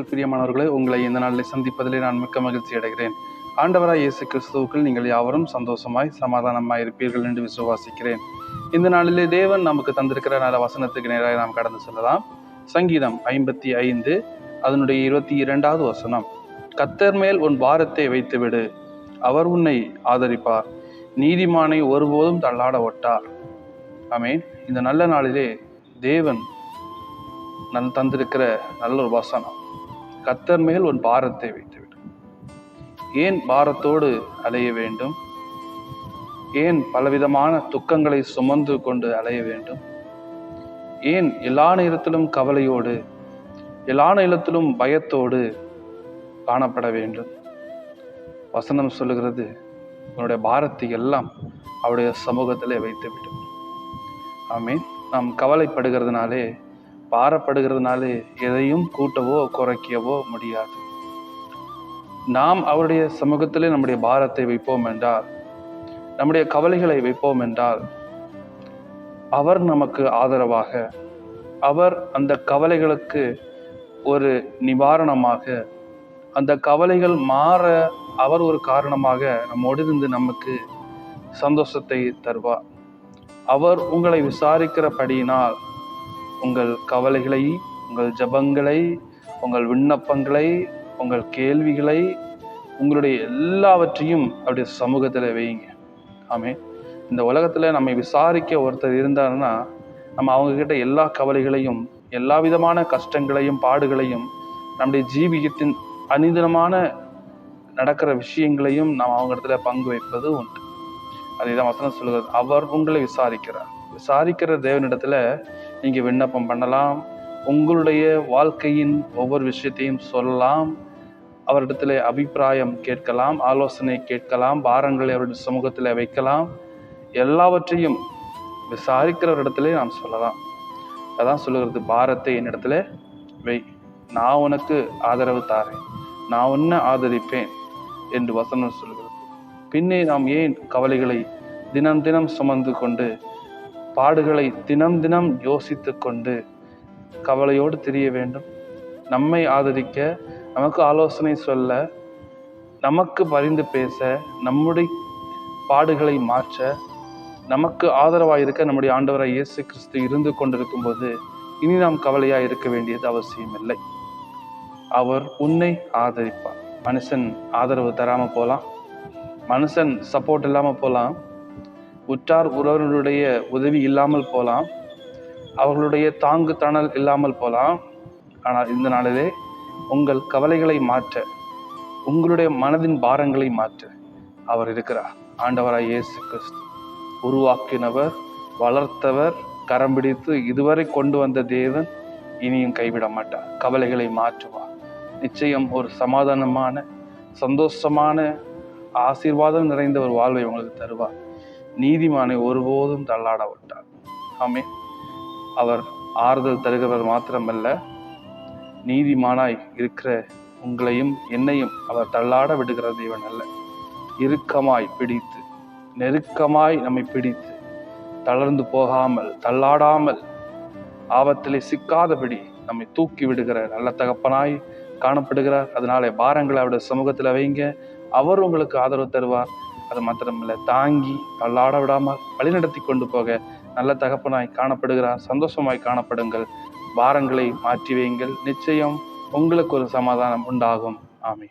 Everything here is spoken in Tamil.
பிரியமானவர்களே உங்களை இந்த நாளில் சந்திப்பதிலே நான் மிக்க மகிழ்ச்சி அடைகிறேன். ஆண்டவராய் இயேசு கிறிஸ்துவுக்குள் நீங்கள் யாவரும் சந்தோஷமாய் சமாதானமாய் இருப்பீர்கள் என்று விசுவாசிக்கிறேன். இந்த நாளிலே தேவன் நமக்கு தந்திருக்கிற நல்ல வசனத்துக்கு நேராக நாம் கடந்து செல்லலாம். சங்கீதம் ஐம்பத்தி ஐந்து அதனுடைய இருபத்தி இரண்டாவது வசனம். கத்தர் மேல் உன் பாரத்தை வைத்துவிடு அவர் உன்னை ஆதரிப்பார். நீதிமானை ஒருபோதும் தள்ளாட ஒட்டார். ஆமீன். இந்த நல்ல நாளிலே தேவன் நன் தந்திருக்கிற நல்ல ஒரு வசனம். கத்தர் மேல் உன் பாரத்தை வைத்துவிடு. ஏன் பாரத்தோடு அலைய வேண்டும்? ஏன் பலவிதமான துக்கங்களை சுமந்து கொண்டு அலைய வேண்டும்? ஏன் எல்லா நேரத்திலும் கவலையோடு எல்லா நேரத்திலும் பயத்தோடு காணப்பட வேண்டும்? வசனம் சொல்லுகிறது உன்னுடைய பாரத்தை எல்லாம் அவருடைய சமூகத்திலே வைத்துவிடும் ஆமீன். நாம் கவலைப்படுகிறதுனாலே பாரப்படுகிறதுனாலே எதையும் கூட்டவோ குறைக்கவோ முடியாது. நாம் அவருடைய சமூகத்திலே நம்முடைய பாரத்தை வைப்போம் என்றால் நம்முடைய கவலைகளை வைப்போம் என்றால் அவர் நமக்கு ஆதரவாக அவர் அந்த கவலைகளுக்கு ஒரு நிவாரணமாக அந்த கவலைகள் மாற அவர் ஒரு காரணமாக நம்மோடு இருந்து நமக்கு சந்தோஷத்தை தருவார். அவர் உங்களை விசாரிக்கிறபடியினால் உங்கள் கவலைகளை உங்கள் ஜபங்களை உங்கள் விண்ணப்பங்களை உங்கள் கேள்விகளை உங்களுடைய எல்லாவற்றையும் அப்படி சமூகத்தில் வையுங்க. ஆமே இந்த உலகத்தில் நம்மை விசாரிக்க ஒருத்தர் இருந்தாருன்னா நம்ம அவங்கக்கிட்ட எல்லா கவலைகளையும் எல்லா விதமான கஷ்டங்களையும் பாடுகளையும் நம்முடைய ஜீவியத்தின் அனிதனமான நடக்கிற விஷயங்களையும் நாம் அவங்க இடத்துல பங்கு வைப்பது உண்டு. அதே தான் வசனம் சொல்கிறது அவர் உங்களை விசாரிக்கிறார். விசாரிக்கிற தேவனிடத்தில் நீங்கள் விண்ணப்பம் பண்ணலாம். உங்களுடைய வாழ்க்கையின் ஒவ்வொரு விஷயத்தையும் சொல்லலாம். அவரிடத்தில் அபிப்பிராயம் கேட்கலாம் ஆலோசனை கேட்கலாம் பாரங்களை அவருடைய சமூகத்தில் வைக்கலாம். எல்லாவற்றையும் விசாரிக்கிறவரிடத்துல நாம் சொல்லலாம். அதான் சொல்லுகிறது பாரத்தை என்னிடத்துல வை. நான் உனக்கு ஆதரவு தாரேன். நான் உன்னை ஆதரிப்பேன் என்று வசனம் சொல்கிறது பின்னே நாம் ஏன் கவலைகளை தினம் தினம் சுமந்து கொண்டு பாடுகளை தினம் தினம் யோசித்து கொண்டு கவலையோடு தெரிய வேண்டும். நம்மை ஆதரிக்க நமக்கு ஆலோசனை சொல்ல நமக்கு பரிந்து பேச நம்முடைய பாடுகளை மாற்ற நமக்கு ஆதரவாக இருக்க நம்முடைய ஆண்டவராக இயேசு கிறிஸ்து இருந்து கொண்டிருக்கும் போது இனி நாம் கவலையாக இருக்க வேண்டியது அவசியமில்லை. அவர் உன்னை ஆதரிப்பார். மனுஷன் ஆதரவு தராமல் போகலாம் மனுஷன் சப்போர்ட் இல்லாமல் போகலாம் உற்றார் உறவினருடைய உதவி இல்லாமல் போகலாம் அவர்களுடைய தாங்கு தணல் இல்லாமல் போகலாம் ஆனால் இந்த நாளிலே உங்கள் கவலைகளை மாற்ற உங்களுடைய மனதின் பாரங்களை மாற்ற அவர் இருக்கிறார். ஆண்டவராய் இயேசு கிறிஸ்து உருவாக்கினவர் வளர்த்தவர் கரம் பிடித்து இதுவரை கொண்டு வந்த தேவன் இனியும் கைவிட மாட்டார். கவலைகளை மாற்றுவார். நிச்சயம் ஒரு சமாதானமான சந்தோஷமான ஆசீர்வாதம் நிறைந்த ஒரு வாழ்வை உங்களுக்கு தருவார். நீதிமானை ஒருபோதும் தள்ளாட விட்டார் ஆமே அவர் ஆறுதல் தருகிறவர் மாத்திரமல்ல நீதிமானாய் இருக்கிற உங்களையும் என்னையும் அவர் தள்ளாட விடுகிற தேவன் அல்ல. இறுக்கமாய் பிடித்து நெருக்கமாய் நம்மை பிடித்து தளர்ந்து போகாமல் தள்ளாடாமல் ஆபத்திலே சிக்காதபடி நம்மை தூக்கி விடுகிற நல்ல தகப்பனாய் காணப்படுகிறார். அதனாலே பாரங்களை அவருடைய சமூகத்தில் வைங்க. அவர் உங்களுக்கு ஆதரவு தருவார். அது மாத்திரமில்லை தாங்கி தள்ளாட விடாமல் வழிநடத்தி கொண்டு போக நல்ல தகப்பனாய் காணப்படுகிறார். சந்தோஷமாய் காணப்படுங்கள். பாரங்களை மாற்றி வையுங்கள். நிச்சயம் உங்களுக்கு ஒரு சமாதானம் உண்டாகும். ஆமே